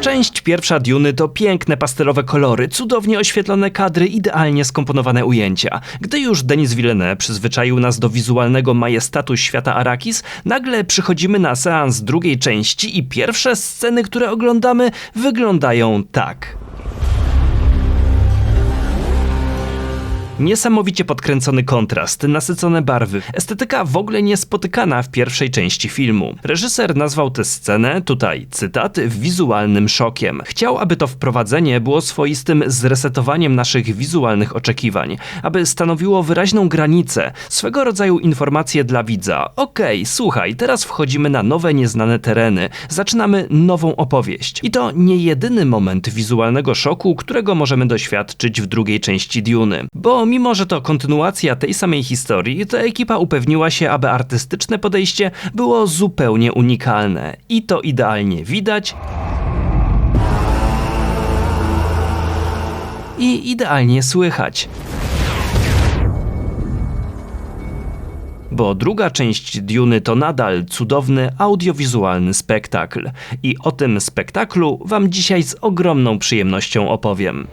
Część pierwsza Duny to piękne pastelowe kolory, cudownie oświetlone kadry, idealnie skomponowane ujęcia. Gdy już Denis Villeneuve przyzwyczaił nas do wizualnego majestatu świata Arrakis, nagle przychodzimy na seans drugiej części i pierwsze sceny, które oglądamy, wyglądają tak. Niesamowicie podkręcony kontrast, nasycone barwy, estetyka w ogóle niespotykana w pierwszej części filmu. Reżyser nazwał tę scenę, tutaj cytat, wizualnym szokiem. Chciał, aby to wprowadzenie było swoistym zresetowaniem naszych wizualnych oczekiwań, aby stanowiło wyraźną granicę, swego rodzaju informację dla widza. Okej, słuchaj, teraz wchodzimy na nowe, nieznane tereny, zaczynamy nową opowieść. I to nie jedyny moment wizualnego szoku, którego możemy doświadczyć w drugiej części Duny, bo mimo że to kontynuacja tej samej historii, to ekipa upewniła się, aby artystyczne podejście było zupełnie unikalne. I to idealnie widać. I idealnie słychać. Bo druga część Duny to nadal cudowny audiowizualny spektakl. I o tym spektaklu Wam dzisiaj z ogromną przyjemnością opowiem.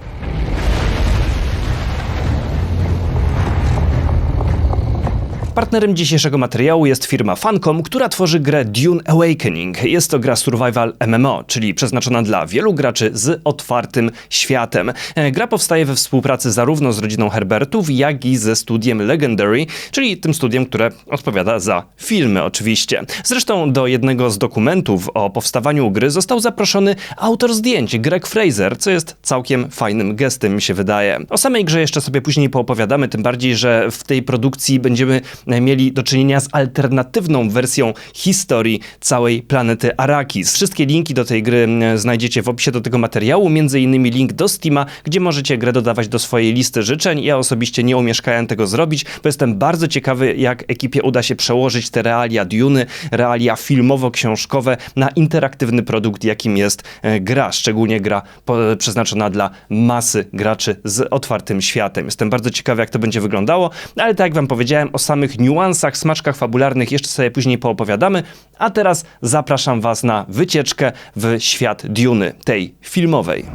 Partnerem dzisiejszego materiału jest firma Funcom, która tworzy grę Dune Awakening. Jest to gra survival MMO, czyli przeznaczona dla wielu graczy z otwartym światem. E, Gra powstaje we współpracy zarówno z rodziną Herbertów, jak i ze studiem Legendary, czyli tym studiem, które odpowiada za filmy oczywiście. Zresztą do jednego z dokumentów o powstawaniu gry został zaproszony autor zdjęć, Greg Fraser, co jest całkiem fajnym gestem mi się wydaje. O samej grze jeszcze sobie później poopowiadamy, tym bardziej, że w tej produkcji będziemy mieli do czynienia z alternatywną wersją historii całej planety Arrakis. Wszystkie linki do tej gry mm, znajdziecie w opisie do tego materiału, między innymi link do Steama, gdzie możecie grę dodawać do swojej listy życzeń. Ja osobiście nie umieszkałem tego zrobić, bo jestem bardzo ciekawy, jak ekipie uda się przełożyć te realia Duny, realia filmowo-książkowe na interaktywny produkt, jakim jest e, gra, szczególnie gra przeznaczona dla masy graczy z otwartym światem. Jestem bardzo ciekawy, jak to będzie wyglądało, ale tak jak wam powiedziałem, o samych niuansach, smaczkach fabularnych jeszcze sobie później poopowiadamy, a teraz zapraszam was na wycieczkę w świat Duny, tej filmowej.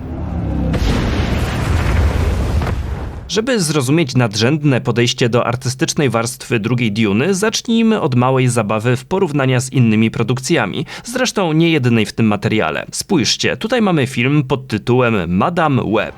Żeby zrozumieć nadrzędne podejście do artystycznej warstwy drugiej Duny, zacznijmy od małej zabawy w porównania z innymi produkcjami, zresztą nie jedynej w tym materiale. Spójrzcie, tutaj mamy film pod tytułem Madame Web.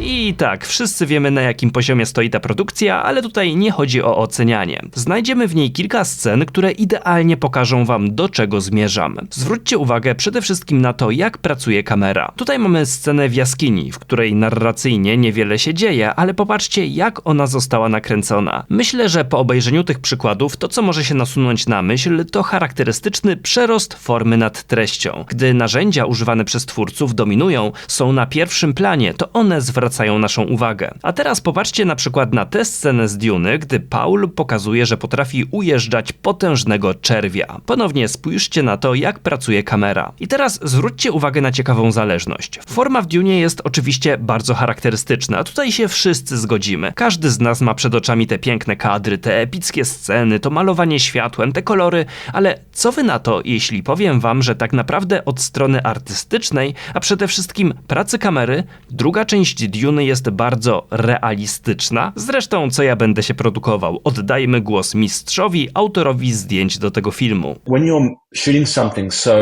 I tak, wszyscy wiemy na jakim poziomie stoi ta produkcja, ale tutaj nie chodzi o ocenianie. Znajdziemy w niej kilka scen, które idealnie pokażą wam do czego zmierzam. Zwróćcie uwagę przede wszystkim na to, jak pracuje kamera. Tutaj mamy scenę w jaskini, w której narracyjnie niewiele się dzieje, ale popatrzcie jak ona została nakręcona. Myślę, że po obejrzeniu tych przykładów to co może się nasunąć na myśl to charakterystyczny przerost formy nad treścią. Gdy narzędzia używane przez twórców dominują, są na pierwszym planie, to one zwracają naszą uwagę. A teraz popatrzcie na przykład na tę scenę z Duny, gdy Paul pokazuje, że potrafi ujeżdżać potężnego czerwia. Ponownie spójrzcie na to, jak pracuje kamera. I teraz zwróćcie uwagę na ciekawą zależność. Forma w Dunie jest oczywiście bardzo charakterystyczna, tutaj się wszyscy zgodzimy. Każdy z nas ma przed oczami te piękne kadry, te epickie sceny, to malowanie światłem, te kolory, ale co wy na to, jeśli powiem wam, że tak naprawdę od strony artystycznej, a przede wszystkim pracy kamery, druga część Duny jest bardzo realistyczna. Zresztą, co ja będę się produkował? Oddajmy głos mistrzowi, autorowi zdjęć do tego filmu. when you're shooting something so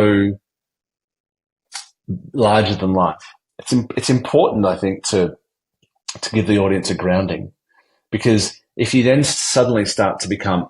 larger than life, it's it's important, I think, to to give the audience a grounding, because if you then suddenly start to become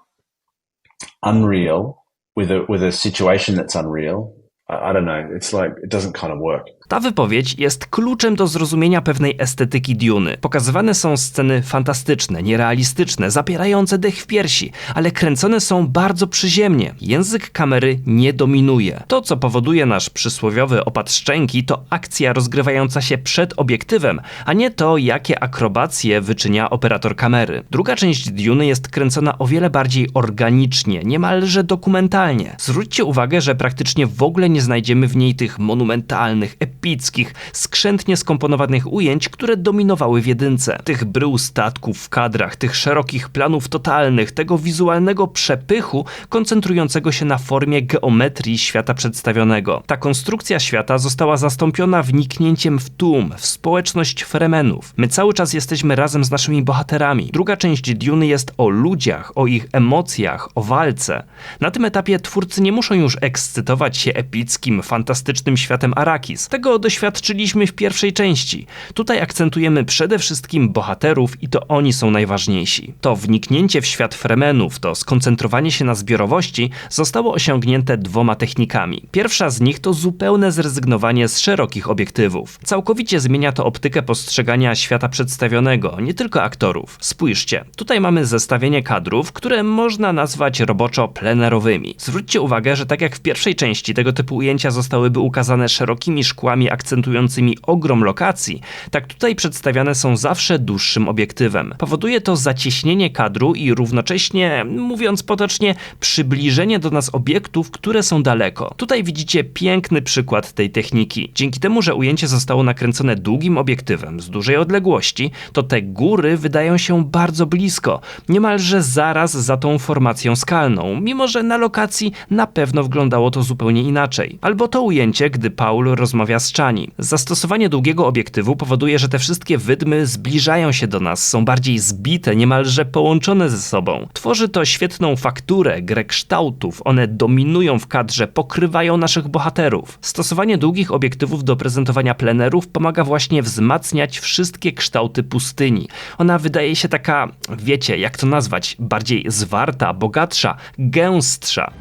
unreal with a with a situation that's unreal, I, I don't know. It's like it doesn't kind of work. Ta wypowiedź jest kluczem do zrozumienia pewnej estetyki Duny. Pokazywane są sceny fantastyczne, nierealistyczne, zapierające dech w piersi, ale kręcone są bardzo przyziemnie. Język kamery nie dominuje. To, co powoduje nasz przysłowiowy opad szczęki, to akcja rozgrywająca się przed obiektywem, a nie to, jakie akrobacje wyczynia operator kamery. Druga część Duny jest kręcona o wiele bardziej organicznie, niemalże dokumentalnie. Zwróćcie uwagę, że praktycznie w ogóle nie znajdziemy w niej tych monumentalnych, epickich, skrzętnie skomponowanych ujęć, które dominowały w jedynce. Tych brył statków w kadrach, tych szerokich planów totalnych, tego wizualnego przepychu koncentrującego się na formie geometrii świata przedstawionego. Ta konstrukcja świata została zastąpiona wniknięciem w tłum, w społeczność Fremenów. My cały czas jesteśmy razem z naszymi bohaterami. Druga część Duny jest o ludziach, o ich emocjach, o walce. Na tym etapie twórcy nie muszą już ekscytować się epickim, fantastycznym światem Arakis. Tego doświadczyliśmy w pierwszej części. Tutaj akcentujemy przede wszystkim bohaterów i to oni są najważniejsi. To wniknięcie w świat Fremenów, to skoncentrowanie się na zbiorowości zostało osiągnięte dwoma technikami. Pierwsza z nich to zupełne zrezygnowanie z szerokich obiektywów. Całkowicie zmienia to optykę postrzegania świata przedstawionego, nie tylko aktorów. Spójrzcie, tutaj mamy zestawienie kadrów, które można nazwać roboczo plenerowymi. Zwróćcie uwagę, że tak jak w pierwszej części tego typu ujęcia zostałyby ukazane szerokimi szkłami akcentującymi ogrom lokacji, tak tutaj przedstawiane są zawsze dłuższym obiektywem. Powoduje to zacieśnienie kadru i równocześnie, mówiąc potocznie, przybliżenie do nas obiektów, które są daleko. Tutaj widzicie piękny przykład tej techniki. Dzięki temu, że ujęcie zostało nakręcone długim obiektywem z dużej odległości, to te góry wydają się bardzo blisko, niemalże zaraz za tą formacją skalną, mimo że na lokacji na pewno wyglądało to zupełnie inaczej. Albo to ujęcie, gdy Paul rozmawia z Zastosowanie długiego obiektywu powoduje, że te wszystkie wydmy zbliżają się do nas, są bardziej zbite, niemalże połączone ze sobą. Tworzy to świetną fakturę, grę kształtów, one dominują w kadrze, pokrywają naszych bohaterów. Stosowanie długich obiektywów do prezentowania plenerów pomaga właśnie wzmacniać wszystkie kształty pustyni. Ona wydaje się taka, wiecie, jak to nazwać, bardziej zwarta, bogatsza, gęstsza.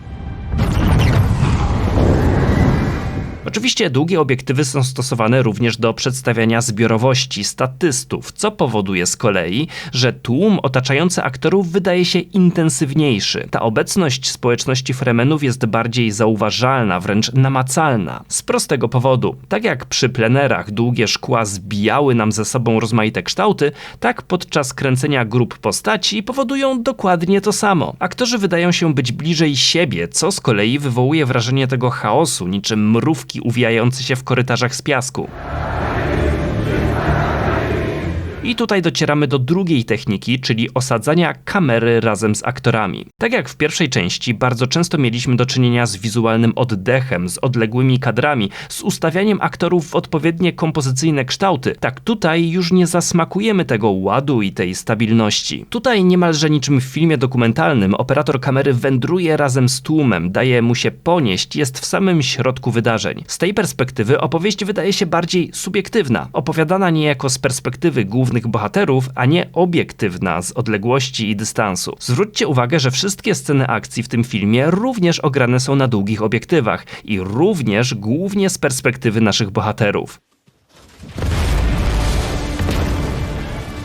Oczywiście długie obiektywy są stosowane również do przedstawiania zbiorowości statystów, co powoduje z kolei, że tłum otaczający aktorów wydaje się intensywniejszy. Ta obecność społeczności Fremenów jest bardziej zauważalna, wręcz namacalna. Z prostego powodu, tak jak przy plenerach długie szkła zbijały nam ze sobą rozmaite kształty, tak podczas kręcenia grup postaci powodują dokładnie to samo. Aktorzy wydają się być bliżej siebie, co z kolei wywołuje wrażenie tego chaosu, niczym mrówki uwijające się w korytarzach z piasku. I tutaj docieramy do drugiej techniki, czyli osadzania kamery razem z aktorami. Tak jak w pierwszej części, bardzo często mieliśmy do czynienia z wizualnym oddechem, z odległymi kadrami, z ustawianiem aktorów w odpowiednie kompozycyjne kształty. Tak tutaj już nie zasmakujemy tego ładu i tej stabilności. Tutaj niemalże niczym w filmie dokumentalnym operator kamery wędruje razem z tłumem, daje mu się ponieść, jest w samym środku wydarzeń. Z tej perspektywy opowieść wydaje się bardziej subiektywna, opowiadana niejako z perspektywy głównych bohaterów, a nie obiektywna z odległości i dystansu. Zwróćcie uwagę, że wszystkie sceny akcji w tym filmie również ograne są na długich obiektywach i również głównie z perspektywy naszych bohaterów.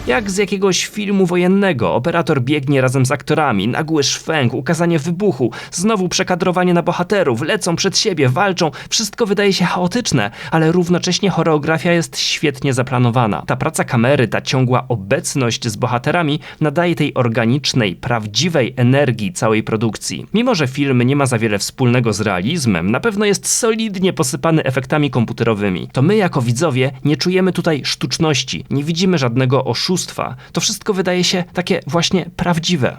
Jak z jakiegoś filmu wojennego, operator biegnie razem z aktorami, nagły szwęk, ukazanie wybuchu, znowu przekadrowanie na bohaterów, lecą przed siebie, walczą, wszystko wydaje się chaotyczne, ale równocześnie choreografia jest świetnie zaplanowana. Ta praca kamery, ta ciągła obecność z bohaterami nadaje tej organicznej, prawdziwej energii całej produkcji. Mimo, że film nie ma za wiele wspólnego z realizmem, na pewno jest solidnie posypany efektami komputerowymi, to my jako widzowie nie czujemy tutaj sztuczności, nie widzimy żadnego oszustwa, to wszystko wydaje się takie właśnie prawdziwe.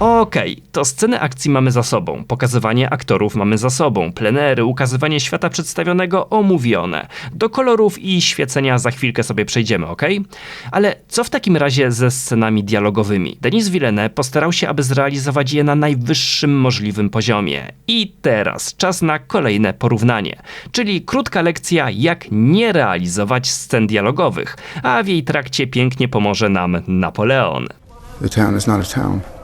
Okej, to sceny akcji mamy za sobą, pokazywanie aktorów mamy za sobą, plenery, ukazywanie świata przedstawionego omówione. Do kolorów i świecenia za chwilkę sobie przejdziemy, ok? Ale co w takim razie ze scenami dialogowymi? Denis Villeneuve postarał się, aby zrealizować je na najwyższym możliwym poziomie. I teraz czas na kolejne porównanie, czyli krótka lekcja jak nie realizować scen dialogowych, a w jej trakcie pięknie pomoże nam Napoleon. The town is not a town. The town is a port.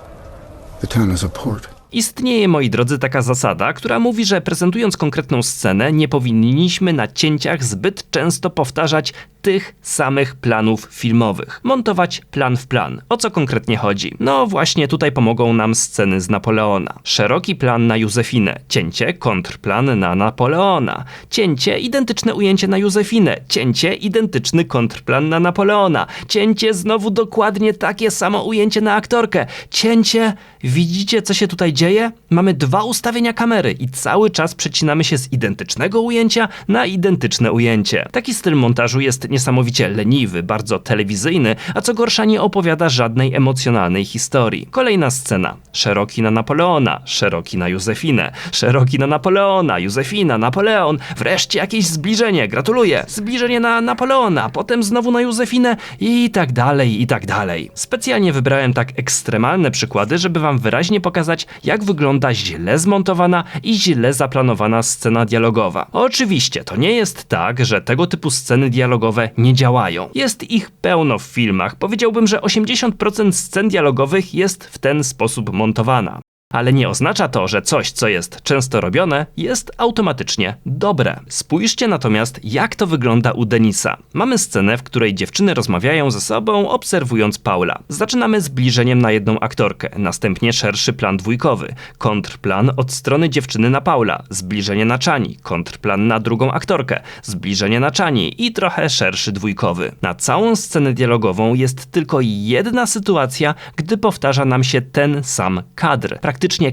Istnieje, moi drodzy, taka zasada, która mówi, że prezentując konkretną scenę, nie powinniśmy na cięciach zbyt często powtarzać tych samych planów filmowych. Montować plan w plan. O co konkretnie chodzi? No właśnie tutaj pomogą nam sceny z Napoleona. Szeroki plan na Józefinę, cięcie, kontrplan na Napoleona. Cięcie, identyczne ujęcie na Józefinę, cięcie, identyczny kontrplan na Napoleona. Cięcie, znowu dokładnie takie samo ujęcie na aktorkę. Cięcie, widzicie co się tutaj dzieje? Mamy dwa ustawienia kamery i cały czas przecinamy się z identycznego ujęcia na identyczne ujęcie. Taki styl montażu jest niesamowicie leniwy, bardzo telewizyjny, a co gorsza nie opowiada żadnej emocjonalnej historii. Kolejna scena. Szeroki na Napoleona, szeroki na Józefinę, szeroki na Napoleona, Józefina, Napoleon, wreszcie jakieś zbliżenie, gratuluję. Zbliżenie na Napoleona, potem znowu na Józefinę i tak dalej, i tak dalej. Specjalnie wybrałem tak ekstremalne przykłady, żeby wam wyraźnie pokazać, jak wygląda źle zmontowana i źle zaplanowana scena dialogowa. Oczywiście, to nie jest tak, że tego typu sceny dialogowe nie działają. Jest ich pełno w filmach. Powiedziałbym, że 80% scen dialogowych jest w ten sposób montowana. Ale nie oznacza to, że coś, co jest często robione, jest automatycznie dobre. Spójrzcie natomiast, jak to wygląda u Denisa. Mamy scenę, w której dziewczyny rozmawiają ze sobą, obserwując Paula. Zaczynamy zbliżeniem na jedną aktorkę, następnie szerszy plan dwójkowy, kontrplan od strony dziewczyny na Paula, zbliżenie na Czani, kontrplan na drugą aktorkę, zbliżenie na Czani i trochę szerszy dwójkowy. Na całą scenę dialogową jest tylko jedna sytuacja, gdy powtarza nam się ten sam kadr.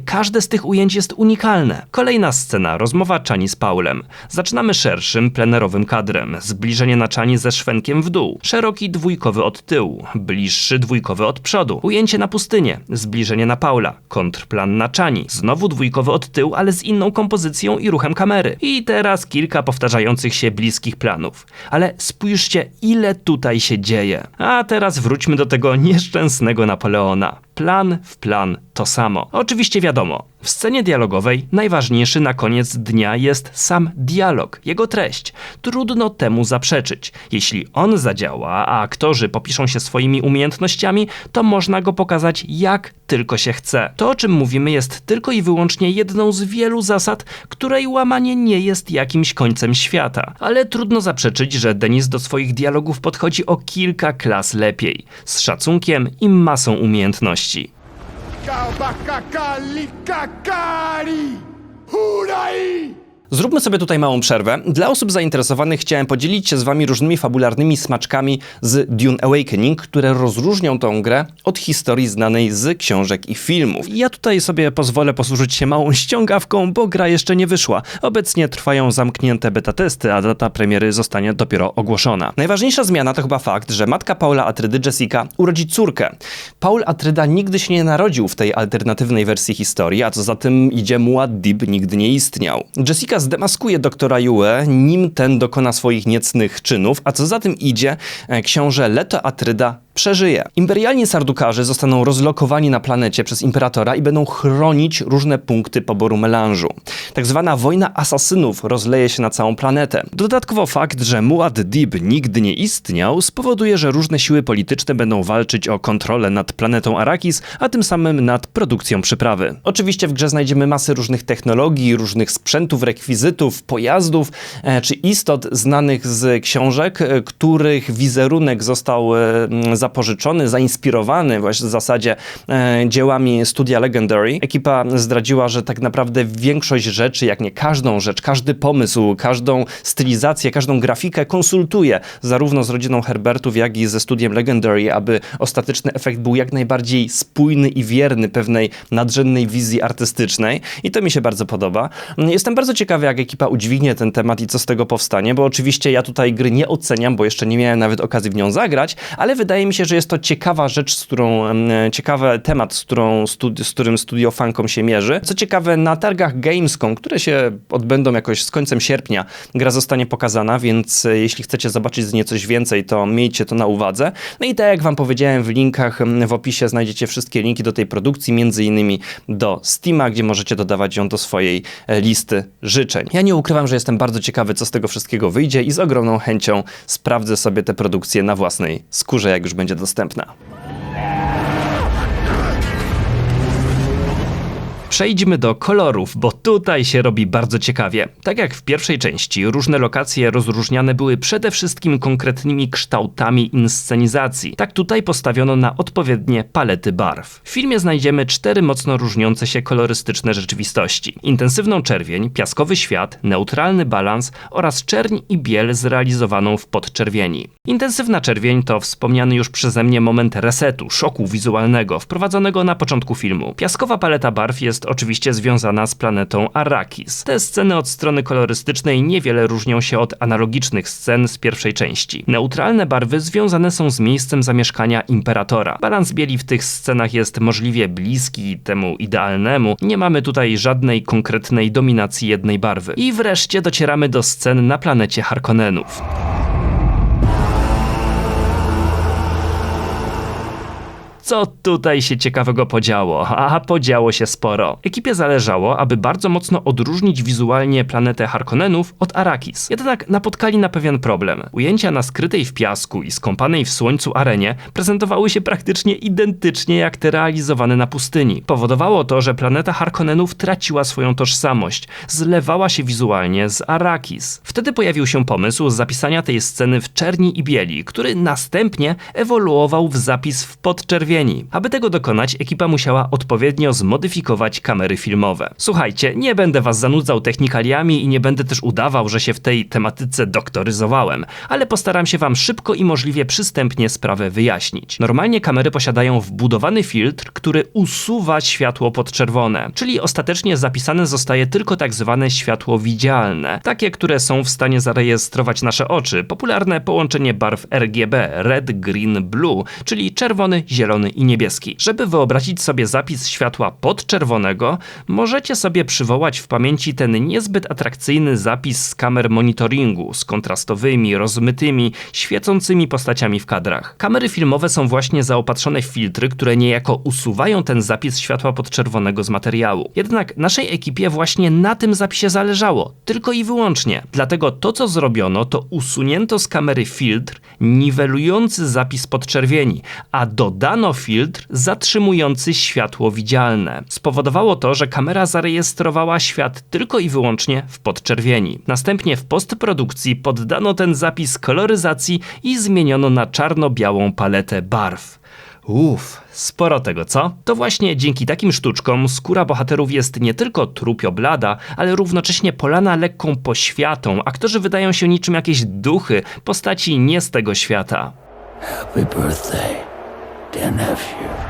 Każde z tych ujęć jest unikalne. Kolejna scena, rozmowa Czani z Paulem. Zaczynamy szerszym, plenerowym kadrem. Zbliżenie na Czani ze szwenkiem w dół. Szeroki dwójkowy od tyłu. Bliższy dwójkowy od przodu. Ujęcie na pustynię. Zbliżenie na Paula. Kontrplan na Czani. Znowu dwójkowy od tyłu, ale z inną kompozycją i ruchem kamery. I teraz kilka powtarzających się bliskich planów. Ale spójrzcie, ile tutaj się dzieje. A teraz wróćmy do tego nieszczęsnego Napoleona. Plan w plan to samo. Oczywiście wiadomo, w scenie dialogowej najważniejszy na koniec dnia jest sam dialog, jego treść. Trudno temu zaprzeczyć. Jeśli on zadziała, a aktorzy popiszą się swoimi umiejętnościami, to można go pokazać jak tylko się chce. To, o czym mówimy, jest tylko i wyłącznie jedną z wielu zasad, której łamanie nie jest jakimś końcem świata. Ale trudno zaprzeczyć, że Denis do swoich dialogów podchodzi o kilka klas lepiej, z szacunkiem i masą umiejętności. Kabakakali Kakari! Huraí! Zróbmy sobie tutaj małą przerwę. Dla osób zainteresowanych chciałem podzielić się z wami różnymi fabularnymi smaczkami z Dune Awakening, które rozróżnią tą grę od historii znanej z książek i filmów. Ja tutaj sobie pozwolę posłużyć się małą ściągawką, bo gra jeszcze nie wyszła. Obecnie trwają zamknięte beta testy, a data premiery zostanie dopiero ogłoszona. Najważniejsza zmiana to chyba fakt, że matka Paula Atrydy, Jessica, urodzi córkę. Paul Atryda nigdy się nie narodził w tej alternatywnej wersji historii, a co za tym idzie Muad'Dib nigdy nie istniał. Jessica zdemaskuje doktora Yue, nim ten dokona swoich niecnych czynów, a co za tym idzie, e, książę Leto Atryda przeżyje. Imperialni sardukarze zostaną rozlokowani na planecie przez imperatora i będą chronić różne punkty poboru melanżu. Tak zwana wojna asasynów rozleje się na całą planetę. Dodatkowo fakt, że Muad'Dib nigdy nie istniał, spowoduje, że różne siły polityczne będą walczyć o kontrolę nad planetą Arrakis, a tym samym nad produkcją przyprawy. Oczywiście w grze znajdziemy masę różnych technologii, różnych sprzętów, rekwizytów, pojazdów e, czy istot znanych z książek, e, których wizerunek został e, m, zapożyczony, zainspirowany właśnie w zasadzie e, dziełami studia Legendary. Ekipa zdradziła, że tak naprawdę większość rzeczy, jak nie każdą rzecz, każdy pomysł, każdą stylizację, każdą grafikę konsultuje zarówno z rodziną Herbertów, jak i ze studiem Legendary, aby ostateczny efekt był jak najbardziej spójny i wierny pewnej nadrzędnej wizji artystycznej. I to mi się bardzo podoba. Jestem bardzo ciekawy, jak ekipa udźwignie ten temat i co z tego powstanie, bo oczywiście ja tutaj gry nie oceniam, bo jeszcze nie miałem nawet okazji w nią zagrać, ale wydaje mi się, że jest to ciekawa rzecz, z którą, ciekawy temat, z, którą studi- z którym Studio Funcom się mierzy. Co ciekawe, na targach Gamescom, które się odbędą jakoś z końcem sierpnia, gra zostanie pokazana, więc e, jeśli chcecie zobaczyć z niej coś więcej, to miejcie to na uwadze. No i tak jak wam powiedziałem, w linkach w opisie znajdziecie wszystkie linki do tej produkcji, między innymi do Steama, gdzie możecie dodawać ją do swojej e, listy życzeń. Ja nie ukrywam, że jestem bardzo ciekawy, co z tego wszystkiego wyjdzie i z ogromną chęcią sprawdzę sobie tę produkcję na własnej skórze, jak już będzie dostępna. Przejdźmy do kolorów, bo tutaj się robi bardzo ciekawie. Tak jak w pierwszej części, różne lokacje rozróżniane były przede wszystkim konkretnymi kształtami inscenizacji. Tak tutaj postawiono na odpowiednie palety barw. W filmie znajdziemy cztery mocno różniące się kolorystyczne rzeczywistości. Intensywną czerwień, piaskowy świat, neutralny balans oraz czerń i biel zrealizowaną w podczerwieni. Intensywna czerwień to wspomniany już przeze mnie moment resetu, szoku wizualnego, wprowadzonego na początku filmu. Piaskowa paleta barw jest oczywiście związana z planetą Arrakis. Te sceny od strony kolorystycznej niewiele różnią się od analogicznych scen z pierwszej części. Neutralne barwy związane są z miejscem zamieszkania imperatora. Balans bieli w tych scenach jest możliwie bliski temu idealnemu. Nie mamy tutaj żadnej konkretnej dominacji jednej barwy. I wreszcie docieramy do scen na planecie Harkonnenów. Co tutaj się ciekawego podziało? A podziało się sporo. Ekipie zależało, aby bardzo mocno odróżnić wizualnie planetę Harkonnenów od Arrakis. Jednak napotkali na pewien problem. Ujęcia na skrytej w piasku i skąpanej w słońcu arenie prezentowały się praktycznie identycznie jak te realizowane na pustyni. Powodowało to, że planeta Harkonnenów traciła swoją tożsamość, zlewała się wizualnie z Arrakis. Wtedy pojawił się pomysł zapisania tej sceny w czerni i bieli, który następnie ewoluował w zapis w podczerwieni. Aby tego dokonać, ekipa musiała odpowiednio zmodyfikować kamery filmowe. Słuchajcie, nie będę was zanudzał technikaliami i nie będę też udawał, że się w tej tematyce doktoryzowałem, ale postaram się wam szybko i możliwie przystępnie sprawę wyjaśnić. Normalnie kamery posiadają wbudowany filtr, który usuwa światło podczerwone, czyli ostatecznie zapisane zostaje tylko tak zwane światło widzialne, takie, które są w stanie zarejestrować nasze oczy, popularne połączenie barw RGB, red, green, blue, czyli czerwony, zielony i niebieski. Żeby wyobrazić sobie zapis światła podczerwonego, możecie sobie przywołać w pamięci ten niezbyt atrakcyjny zapis z kamer monitoringu, z kontrastowymi, rozmytymi, świecącymi postaciami w kadrach. Kamery filmowe są właśnie zaopatrzone w filtry, które niejako usuwają ten zapis światła podczerwonego z materiału. Jednak naszej ekipie właśnie na tym zapisie zależało, tylko i wyłącznie. Dlatego to, co zrobiono, to usunięto z kamery filtr niwelujący zapis podczerwieni, a dodano filtr zatrzymujący światło widzialne. Spowodowało to, że kamera zarejestrowała świat tylko i wyłącznie w podczerwieni. Następnie w postprodukcji poddano ten zapis koloryzacji i zmieniono na czarno-białą paletę barw. Uff, sporo tego, co? To właśnie dzięki takim sztuczkom skóra bohaterów jest nie tylko trupio blada, ale równocześnie polana lekką poświatą. Aktorzy wydają się niczym jakieś duchy, postaci nie z tego świata. Happy birthday.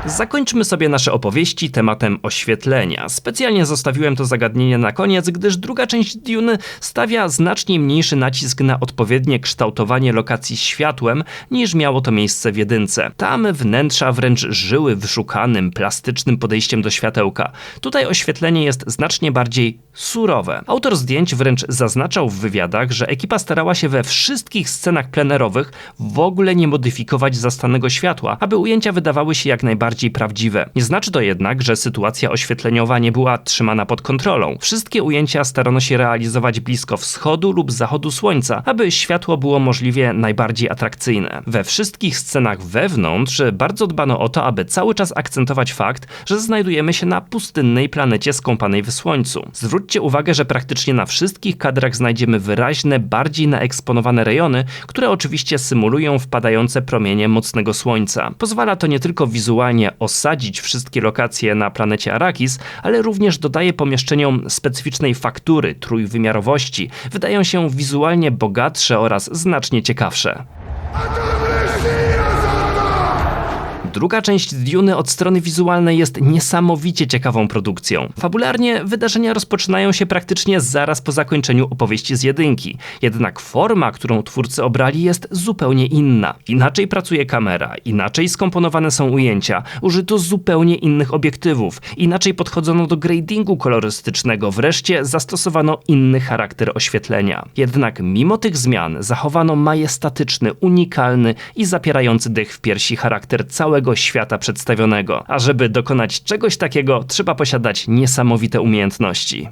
Zakończmy sobie nasze opowieści tematem oświetlenia. Specjalnie zostawiłem to zagadnienie na koniec, gdyż druga część Dune stawia znacznie mniejszy nacisk na odpowiednie kształtowanie lokacji światłem niż miało to miejsce w jedynce. Tam wnętrza wręcz żyły wyszukanym, plastycznym podejściem do światełka. Tutaj oświetlenie jest znacznie bardziej surowe. Autor zdjęć wręcz zaznaczał w wywiadach, że ekipa starała się we wszystkich scenach plenerowych w ogóle nie modyfikować zastanego światła, aby ujęcia wydawały się jak najbardziej prawdziwe. Nie znaczy to jednak, że sytuacja oświetleniowa nie była trzymana pod kontrolą. Wszystkie ujęcia starano się realizować blisko wschodu lub zachodu słońca, aby światło było możliwie najbardziej atrakcyjne. We wszystkich scenach wewnątrz bardzo dbano o to, aby cały czas akcentować fakt, że znajdujemy się na pustynnej planecie skąpanej w słońcu. Zwróćcie uwagę, że praktycznie na wszystkich kadrach znajdziemy wyraźne, bardziej naeksponowane rejony, które oczywiście symulują wpadające promienie mocnego słońca. Pozwala to nie tylko wizualnie osadzić wszystkie lokacje na planecie Arrakis, ale również dodaje pomieszczeniom specyficznej faktury, trójwymiarowości, wydają się wizualnie bogatsze oraz znacznie ciekawsze. Druga część Dune od strony wizualnej jest niesamowicie ciekawą produkcją. Fabularnie wydarzenia rozpoczynają się praktycznie zaraz po zakończeniu opowieści z jedynki. Jednak forma, którą twórcy obrali jest zupełnie inna. Inaczej pracuje kamera, inaczej skomponowane są ujęcia, użyto zupełnie innych obiektywów, inaczej podchodzono do gradingu kolorystycznego, wreszcie zastosowano inny charakter oświetlenia. Jednak mimo tych zmian zachowano majestatyczny, unikalny i zapierający dech w piersi charakter całego świata przedstawionego. A żeby dokonać czegoś takiego, trzeba posiadać niesamowite umiejętności.